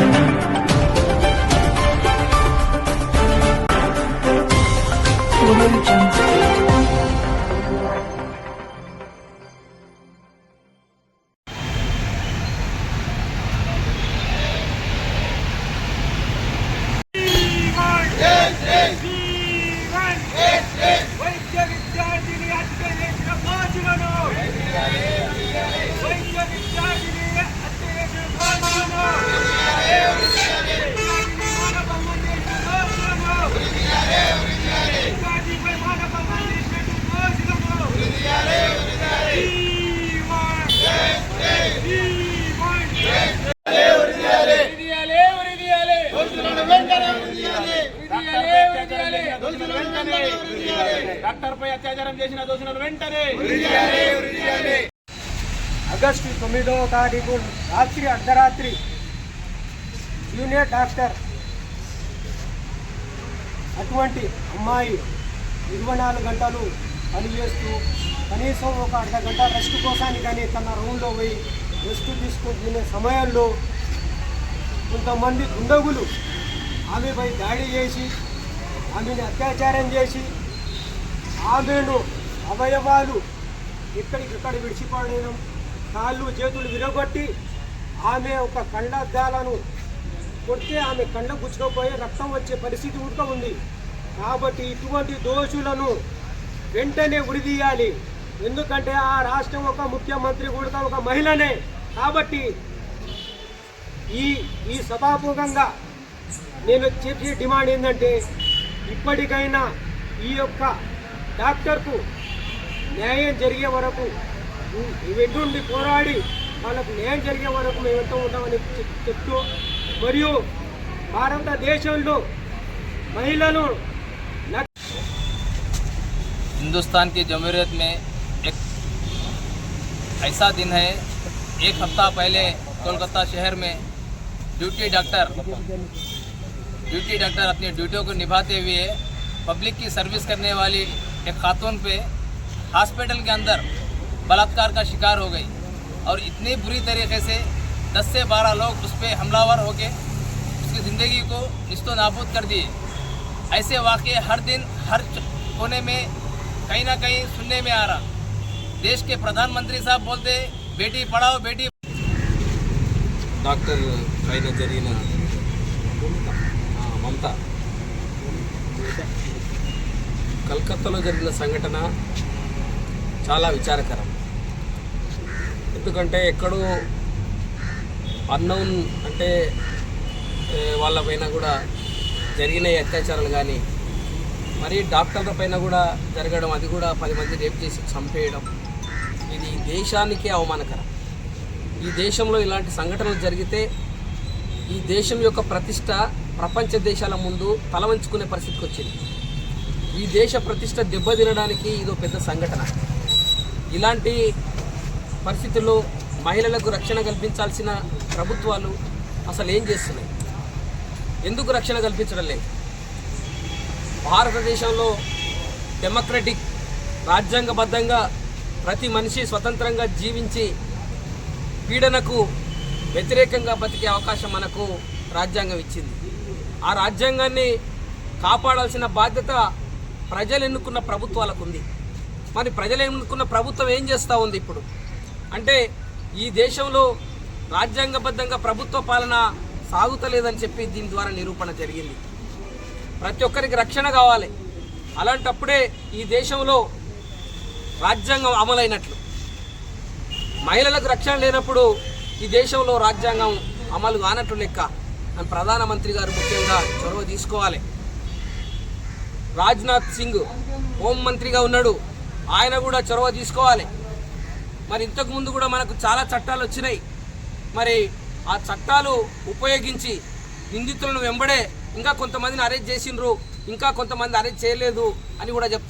Obrigado. Doctor పై అత్యాచారం చేసిన దోషులను వెంటనే ఆగస్టు తొమ్మిదవ తారీఖు రాత్రి అర్ధరాత్రి జూనియర్ డాక్టర్ అటువంటి అమ్మాయి ఇరవై నాలుగు గంటలు పనిచేస్తూ కనీసం ఒక అర్ధ గంట రెస్ట్ కోసానికి కానీ తన రూమ్లో పోయి రెస్ట్ తీసుకుంటున్న సమయంలో కొంతమంది దుండగులు ఆమెపై దాడి చేసి ఆమెను అత్యాచారం చేసి ఆమెను అవయవాలు ఇక్కడికిక్కడ విడిచిపడడం కాళ్ళు చేతులు విరగొట్టి ఆమె ఒక కళ్ళద్దాలను కొడితే ఆమె కళ్ళ గుచ్చుకుపోయి రక్తం వచ్చే పరిస్థితి ఉడక ఉంది. కాబట్టి ఇటువంటి దోషులను వెంటనే ఉరిదీయాలి ఎందుకంటే ఆ రాష్ట్రం ఒక ముఖ్యమంత్రి కూడా ఒక మహిళనే. కాబట్టి ఈ ఈ సభాపూర్వకంగా నేను చెప్పే డిమాండ్ ఏంటంటే ఇప్పటికైనా ఈ యొక్క డాక్టర్కు న్యాయం జరిగే వరకు వెంటుండి పోరాడి వాళ్ళకు న్యాయం జరిగే వరకు మేము ఎంతో ఉంటామని చెప్- చెప్తూ మరియు భారతదేశంలో మహిళలు న- हिंदुस्तान की जमहूरियत में एक ऐसा दिन है एक हफ्ता पहले कोलकाता शहर में ड्यूटी डॉक्टर ड्यूटी डॉक्टर अपनी ड्यूटियों को निभाते हुए पब्लिक की सर्विस करने वाली एक खातून पे हॉस्पिटल के अंदर बलात्कार का शिकार हो गई और इतनी बुरी तरीके से 10 से 12 लोग उस पर हमलावर हो गए उसकी ज़िंदगी को निस्तो नाबूद कर दिए ऐसे वाक़े हर दिन हर च- कोने में कहीं ना कहीं सुनने में आ रहा देश के प्रधानमंत्री साहब बोलते बेटी पढ़ाओ बेटी డాక్టర్ పైన జరిగిన ఆ, మమత కలకత్తాలో జరిగిన సంఘటన చాలా విచారకరం. ఎందుకంటే ఎక్కడో అన్నౌన్ అంటే వాళ్ళ పైన కూడా జరిగిన అత్యాచారాలు కానీ మరి డాక్టర్ల పైన కూడా జరగడం అది కూడా పది మంది రేపు చేసి చంపేయడం ఇది దేశానికే అవమానకరం. ఈ దేశంలో ఇలాంటి సంఘటనలు జరిగితే ఈ దేశం యొక్క ప్రతిష్ట ప్రపంచ దేశాల ముందు తలవంచుకునే పరిస్థితికి వచ్చింది. ఈ దేశ ప్రతిష్ట దెబ్బతినడానికి ఇది పెద్ద సంఘటన. ఇలాంటి పరిస్థితుల్లో మహిళలకు రక్షణ కల్పించాల్సిన ప్రభుత్వాలు అసలు ఏం చేస్తున్నాయి? ఎందుకు రక్షణ కల్పించడం లేదు? భారతదేశంలో డెమోక్రటిక్ రాజ్యాంగబద్ధంగా ప్రతి మనిషి స్వతంత్రంగా జీవించి పీడనకు వ్యతిరేకంగా బతికే అవకాశం మనకు రాజ్యాంగం ఇచ్చింది. ఆ రాజ్యాంగాన్ని కాపాడాల్సిన బాధ్యత ప్రజలు ఎన్నుకున్న ప్రభుత్వాలకు ఉంది మరి ప్రజలు ఎన్నుకున్న ప్రభుత్వం ఏం చేస్తూ ఉంది ఇప్పుడు? అంటే ఈ దేశంలో రాజ్యాంగబద్ధంగా ప్రభుత్వ పాలన సాగుతలేదని చెప్పి దీని ద్వారా నిరూపణ జరిగింది. ప్రతి ఒక్కరికి రక్షణ కావాలి. అలాంటప్పుడే ఈ దేశంలో రాజ్యాంగం అమలైనట్లు. మహిళలకు రక్షణ లేనప్పుడు ఈ దేశంలో రాజ్యాంగం అమలు కానట్లు లెక్క అని ప్రధానమంత్రి గారు ముఖ్యంగా చొరవ తీసుకోవాలి. రాజ్నాథ్ సింగ్ హోం మంత్రిగా ఉన్నాడు. ఆయన కూడా చొరవ తీసుకోవాలి. మరి ఇంతకు ముందు కూడా మనకు చాలా చట్టాలు వచ్చినాయి. మరి ఆ చట్టాలు ఉపయోగించి నిందితులను వెంబడే ఇంకా కొంతమందిని అరెస్ట్ చేసిండ్రు. ఇంకా కొంతమంది అరెస్ట్ చేయలేదు అని కూడా చెప్తారు.